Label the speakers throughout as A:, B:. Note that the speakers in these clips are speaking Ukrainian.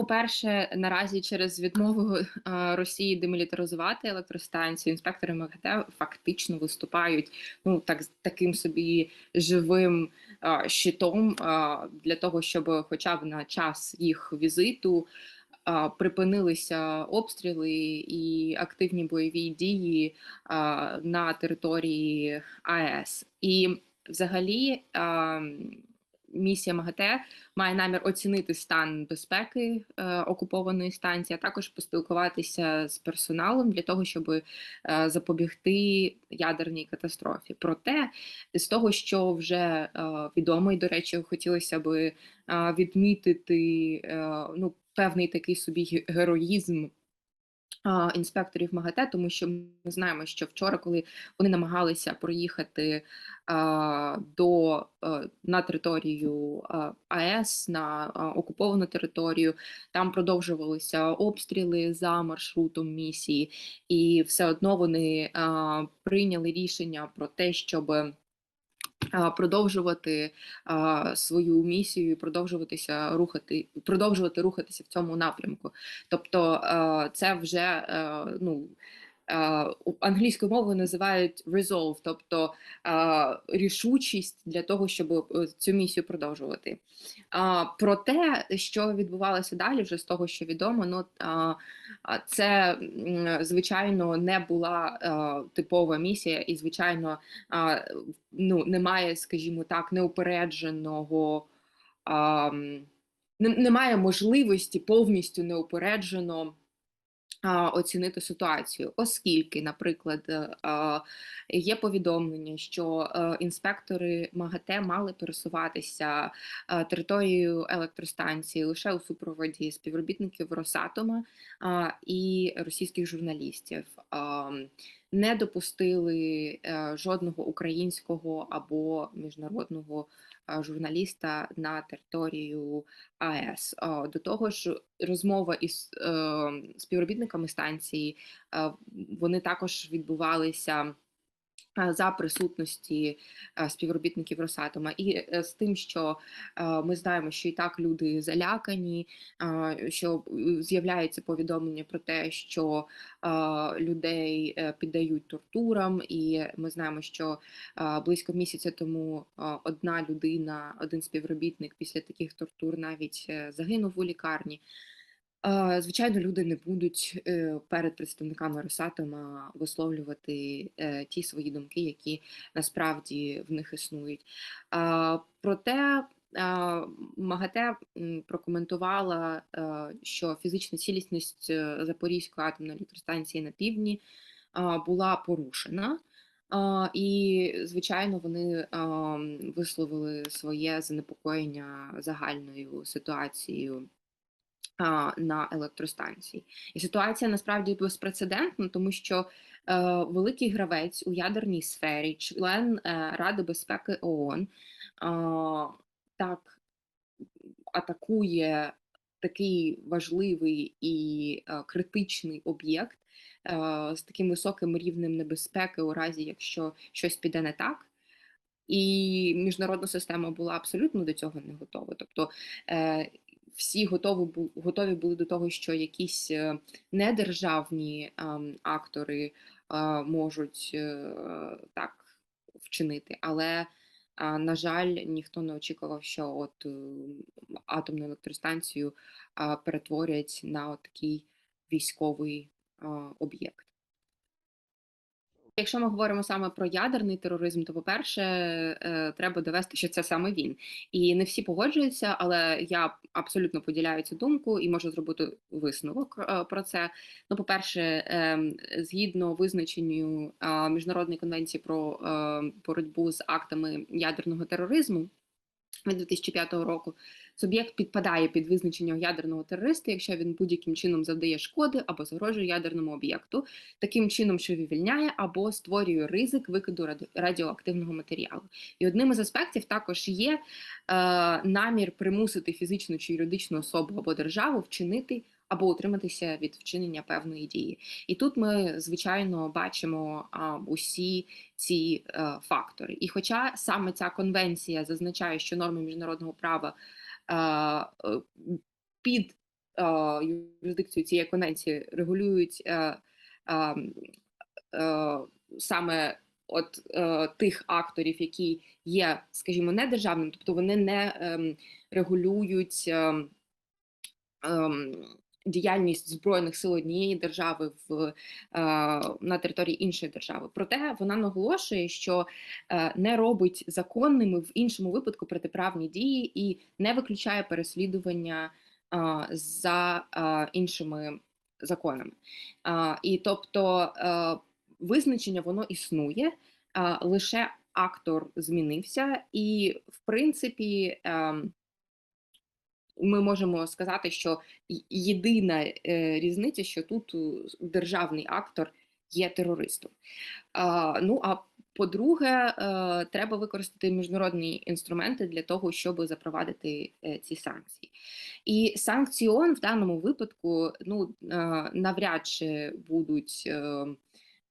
A: По-перше, наразі через відмову Росії демілітаризувати електростанцію, інспектори МАГАТЕ фактично виступають ну так таким собі живим е, щитом е, для того, щоб, хоча б на час їх візиту, е, припинилися обстріли і активні бойові дії е, на території АЕС. І взагалі. Е, місія МАГАТЕ має намір оцінити стан безпеки е, окупованої станції, а також поспілкуватися з персоналом для того, щоб е, запобігти ядерній катастрофі. Проте з того, що вже е, відомо, і до речі, хотілося би е, відмітити е, ну певний такий собі героїзм інспекторів МАГАТЕ, тому що ми знаємо, що вчора, коли вони намагалися проїхати до е, на територію АЕС на окуповану територію, там продовжувалися обстріли за маршрутом місії, і все одно вони прийняли рішення про те, щоб Продовжувати свою місію, продовжуватися рухати, продовжувати рухатися в цьому напрямку. Тобто, це вже а, ну англійською мовою називають resolve, тобто рішучість для того, щоб е, цю місію продовжувати. Про те, що відбувалося далі, вже з того, що відомо, ну це звичайно не була типова місія, і звичайно, ну немає, скажімо так, неупередженого. Немає можливості повністю неупереджено оцінити ситуацію, оскільки, наприклад, е, є повідомлення, що е, інспектори МАГАТЕ мали пересуватися е, територією електростанції лише у супроводі співробітників Росатома і російських журналістів. Не допустили жодного українського або міжнародного журналіста на територію АЕС. До того ж, розмова із ем, співробітниками станції вони також відбувалися за присутності співробітників Росатома, і е, з тим, що ми знаємо, що і так люди залякані, що з'являється повідомлення про те, що людей е, піддають тортурам, і ми знаємо, що близько місяця тому одна людина, один співробітник після таких тортур навіть е, загинув у лікарні. Звичайно, люди не будуть е, перед представниками Росатома висловлювати е, ті свої думки, які насправді в них існують. Проте МАГАТЕ прокоментувала, е, що фізична цілісність Запорізької атомної електростанції на півдні була порушена. І, звичайно, вони висловили своє занепокоєння загальною ситуацією на електростанції. І ситуація насправді безпрецедентна, тому що е, великий гравець у ядерній сфері, член е, Ради безпеки ООН, е, так атакує такий важливий і е, критичний об'єкт е, з таким високим рівнем небезпеки, у разі якщо щось піде не так. І міжнародна система була абсолютно до цього не готова. Тобто е, всі готові готові були до того, що якісь е, недержавні актори можуть е, так вчинити, але на жаль, ніхто не очікував, що от е, атомну електростанцію перетворять на такий військовий об'єкт. Якщо ми говоримо саме про ядерний тероризм, то по-перше, е, треба довести, що це саме він. І не всі погоджуються, але я абсолютно поділяю цю думку і можу зробити висновок е, про це. Ну, по-перше, ем, згідно визначенню міжнародної конвенції про боротьбу з актами ядерного тероризму від 2005 року. Суб'єкт підпадає під визначення ядерного терориста, якщо він будь-яким чином завдає шкоди або загрожує ядерному об'єкту, таким чином, що вивільняє або створює ризик викиду радіоактивного матеріалу. І одним із аспектів також є е, намір примусити фізичну чи юридичну особу або державу вчинити або утриматися від вчинення певної дії. І тут ми, звичайно, бачимо а, усі ці а, е, фактори. І хоча саме ця конвенція зазначає, що норми міжнародного права під юрисдикцією цієї конвенції регулюють е, ем, е, саме от е, тих акторів, які є, скажімо, не державним, тобто вони не ем, регулюють. Ем, ем, Діяльність збройних сил однієї держави в е, на території іншої держави, проте вона наголошує, що е, не робить законними в іншому випадку протиправні дії і не виключає переслідування е, за іншими законами. І тобто визначення воно існує, лише актор змінився, і в принципі. Ми можемо сказати, що єдина е, різниця, що тут державний актор є терористом. Ну а по-друге, е, треба використати міжнародні інструменти для того, щоб запровадити е, ці санкції. І санкціон в даному випадку ну навряд чи будуть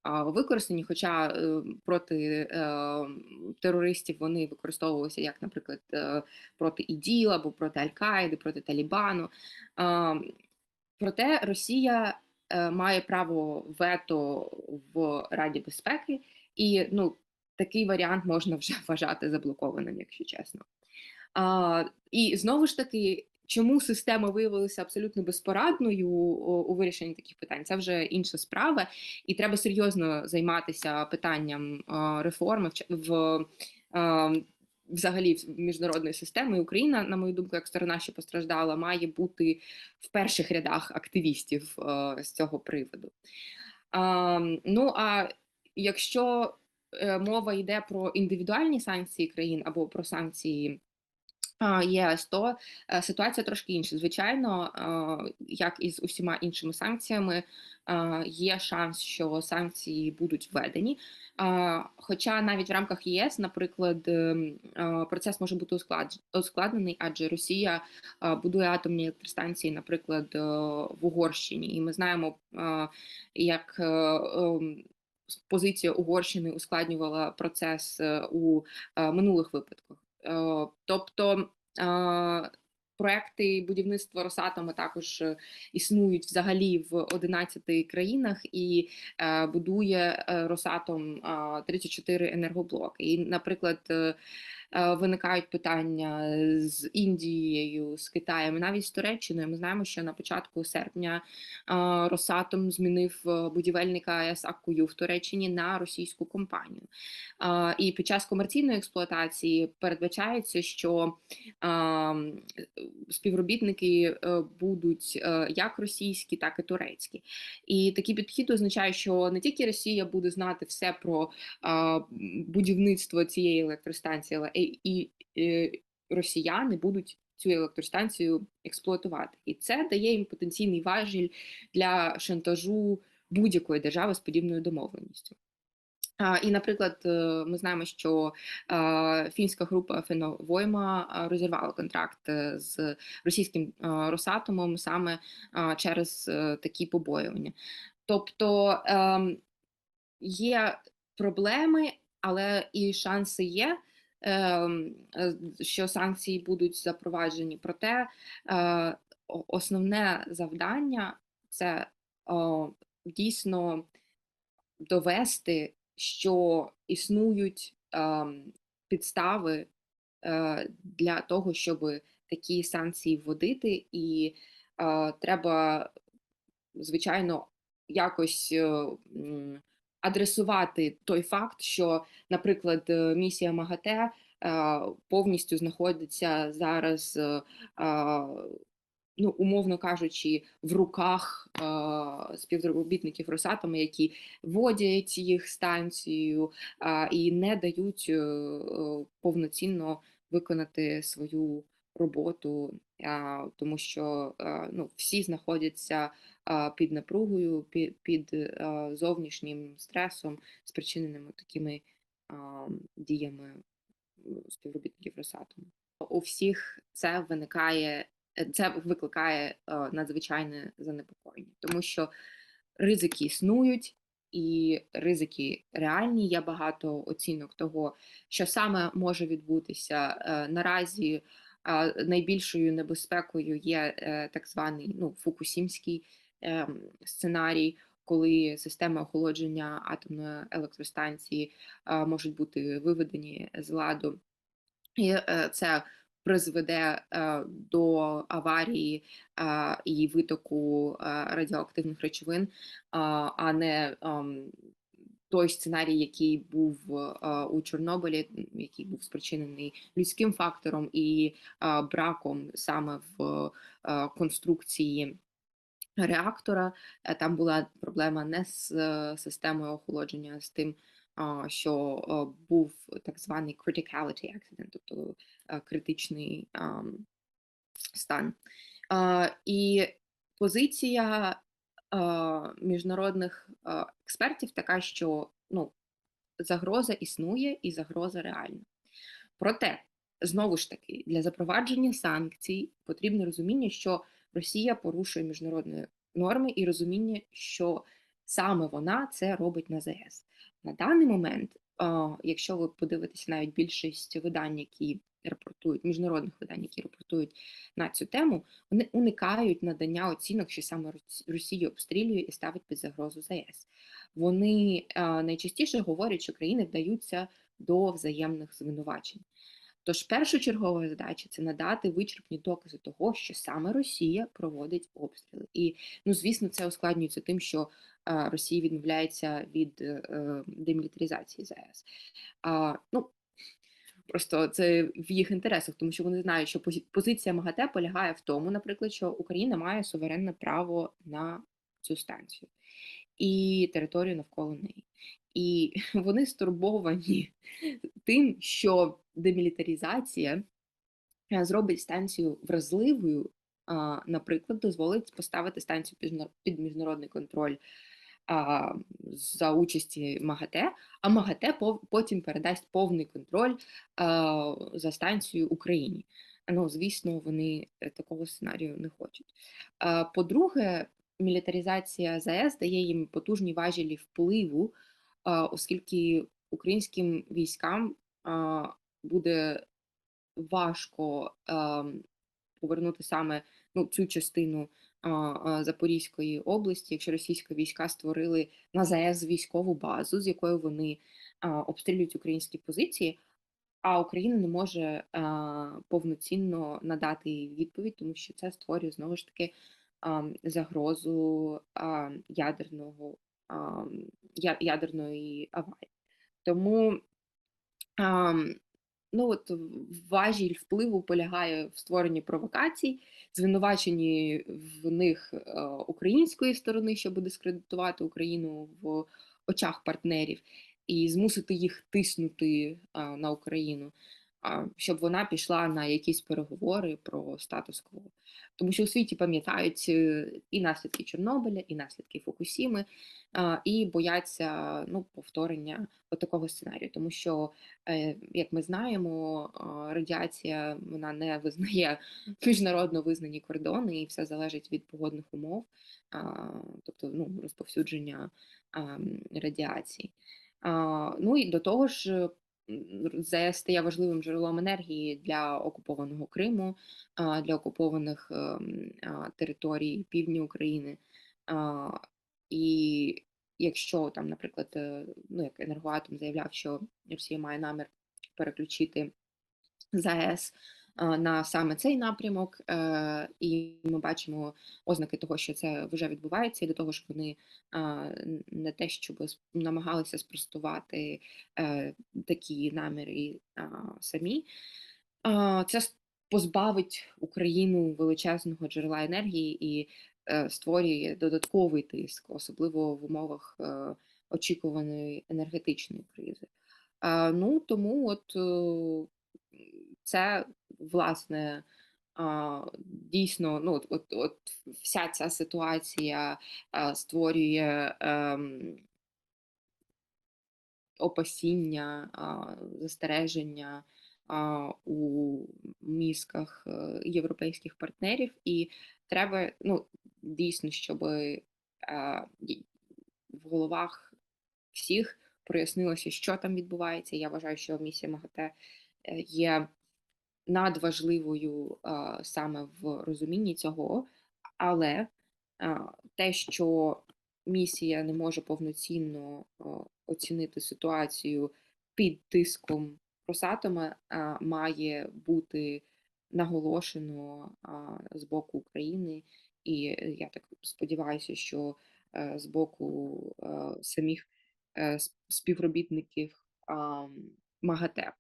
A: використані, хоча е, проти е, терористів вони використовувалися як, наприклад, е, проти іділ або проти Аль-Каїди, проти Талібану. Проте Росія має право вето в Раді безпеки, і ну, такий варіант можна вже вважати заблокованим, якщо чесно. І знову ж таки, Чому система виявилася абсолютно безпорадною у вирішенні таких питань? Це вже інша справа, і треба серйозно займатися питанням реформи в взагалі в міжнародної системи. І Україна, на мою думку, як сторона, що постраждала, має бути в перших рядах активістів з цього приводу. Ну а якщо е, мова йде про індивідуальні санкції країн або про санкції ЄС, то е, ситуація трошки інша. Звичайно, е, як і з усіма іншими санкціями, е, є шанс, що санкції будуть введені. Хоча навіть в рамках ЄС, наприклад, процес може бути ускладнений, адже Росія будує атомні електростанції, наприклад, в Угорщині, і ми знаємо, як ем, позиція Угорщини ускладнювала процес у минулих випадках. Е, тобто е, проекти будівництва Росатома також е, існують взагалі в 11 країнах і будує Росатом 34 енергоблоки. І, наприклад, виникають питання з Індією, з Китаєм, навіть з Туреччиною. Ми знаємо, що на початку серпня е, Росатом змінив е, будівельника АЕС Аккую в Туреччині на російську компанію. І під час комерційної експлуатації передбачається, що співробітники будуть як російські, так і турецькі. І такий підхід означає, що не тільки Росія буде знати все про будівництво цієї електростанції, але і е, росіяни будуть цю електростанцію експлуатувати, і це дає їм потенційний важіль для шантажу будь-якої держави з подібною домовленістю. І, наприклад, е, ми знаємо, що фінська група Феновойма розірвала контракт е, з російським Росатомом саме через такі побоювання. Тобто ем, є проблеми, але і шанси є. Ем, е, що санкції будуть запроваджені. Проте е, основне завдання це дійсно довести, що існують ем, підстави е, для того, щоб такі санкції вводити, і треба, звичайно, якось адресувати той факт, що, наприклад, е, місія МАГАТЕ е, повністю знаходиться зараз. Е, ну, умовно кажучи, в руках співробітників Росатому, які водять їх станцію і не дають повноцінно виконати свою роботу, е, тому що е, ну, всі знаходяться під напругою, під під зовнішнім стресом, спричиненими такими діями співробітників Росатому. У всіх це виникає, е, це викликає надзвичайне занепокоєння, тому що ризики існують. І ризики реальні. Є багато оцінок того, що саме може відбутися. Е, наразі найбільшою небезпекою є е, так званий ну, фукусімський ем, сценарій, коли системи охолодження атомної електростанції а, можуть бути виведені з ладу. І е, це призведе е, до аварії е, і витоку е, радіоактивних речовин, а, а не ем, той сценарій, який був е, у Чорнобилі, який був спричинений людським фактором і е, браком саме в е, конструкції реактора. Там була проблема не з системою охолодження, а з тим, що був так званий criticality accident, тобто критичний ам, стан. І позиція міжнародних експертів така, що ну, загроза існує і загроза реальна. Проте, знову ж таки, для запровадження санкцій потрібне розуміння, що Росія порушує міжнародні норми і розуміння, що саме вона це робить на ЗС. На даний момент, якщо ви подивитеся навіть більшість видань, які репортують, міжнародних видань, які репортують на цю тему, вони уникають надання оцінок, що саме Рос- Росію обстрілює і ставить під загрозу ЗАЕС. Вони найчастіше говорять, що країни вдаються до взаємних звинувачень. Тож першочергова задача це надати вичерпні докази того, що саме Росія проводить обстріли. І ну, звісно, це ускладнюється тим, що а, Росія відмовляється від е, е, демілітаризації ЗАЕС. А, ну, Просто це в їх інтересах, тому що вони знають, що позиція МАГАТЕ полягає в тому, наприклад, що Україна має суверенне право на цю станцію і територію навколо неї. І вони стурбовані тим, що демілітаризація е, зробить станцію вразливою, наприклад, дозволить поставити станцію під міжнародний контроль за участі МАГАТЕ, а МАГАТЕ потім передасть повний контроль за станцією Україні. Ну, звісно, вони е, такого сценарію не хочуть. По-друге, мілітаризація ЗАЕС дає їм потужні важелі впливу, оскільки українським військам буде важко повернути саме ну, цю частину Запорізької області, якщо російські війська створили на ЗАЕС військову базу, з якою вони обстрілюють українські позиції, а Україна не може повноцінно надати відповідь, тому що це створює знову ж таки загрозу ядерного ядерної аварії. Тому ну от важіль впливу полягає в створенні провокацій, звинуваченні в них української сторони, щоб дискредитувати Україну в очах партнерів і змусити їх тиснути на Україну, щоб вона пішла на якісь переговори про статус-кво. Тому що у світі пам'ятають е, і наслідки Чорнобиля, і наслідки Фукусіми, і бояться ну, повторення такого сценарію, тому що, е, як ми знаємо, радіація вона не визнає міжнародно визнані кордони, і все залежить від погодних умов, тобто ну, розповсюдження радіації. Ну і до того ж, м, стає важливим джерелом енергії для окупованого Криму, для окупованих ем, територій півдні України. І якщо там, наприклад, е, ну як енергоатом заявляв, що Росія має намір переключити ЗАЕС на саме цей напрямок, е, і ми бачимо ознаки того, що це вже відбувається, і до того ж вони не те, щоб намагалися спростувати е, такі наміри самі. Це позбавить Україну величезного джерела енергії і е, створює додатковий тиск, особливо в умовах е, очікуваної енергетичної кризи. Ну тому от е, це власне дійсно, ну от, от, вся ця ситуація створює. ем, опасіння, застереження у мізках е, європейських партнерів, і треба ну, дійсно, щоб в головах всіх прояснилося, що там відбувається. Я вважаю, що місія МАГАТЕ е, є надважливою саме в розумінні цього, але те, що місія не може повноцінно оцінити ситуацію під тиском Росатома, має бути наголошено з боку України, і е, я так сподіваюся, що е, з боку е, самих співробітників МАГАТЕ.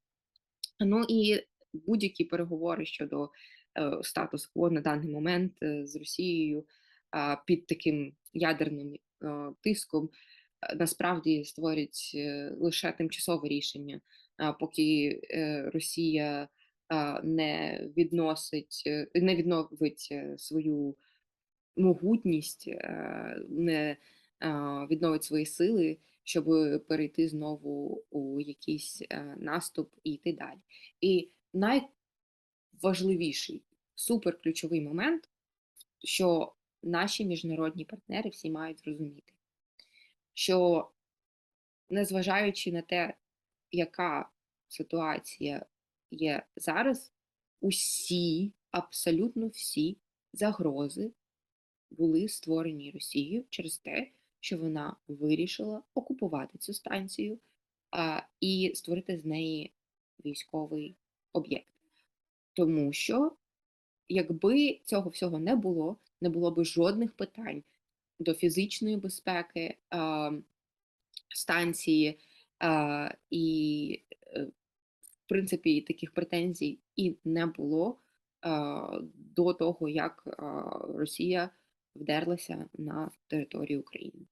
A: Ну і будь-які переговори щодо е, статус-кво на даний момент е, з Росією під таким ядерним е, тиском насправді створять лише тимчасове рішення, поки Росія не відносить, не відновить свою могутність, не відновить свої сили, щоб перейти знову у якийсь наступ і йти далі. І найважливіший суперключовий момент, що наші міжнародні партнери всі мають зрозуміти, що незважаючи на те, яка ситуація є зараз, усі, абсолютно всі загрози були створені Росією через те, що вона вирішила окупувати цю станцію а, і створити з неї військовий об'єкт. Тому що, якби цього всього не було, не було б жодних питань до фізичної безпеки станції, і, е, в принципі, таких претензій і не було до того, як Росія вдерлася на територію України.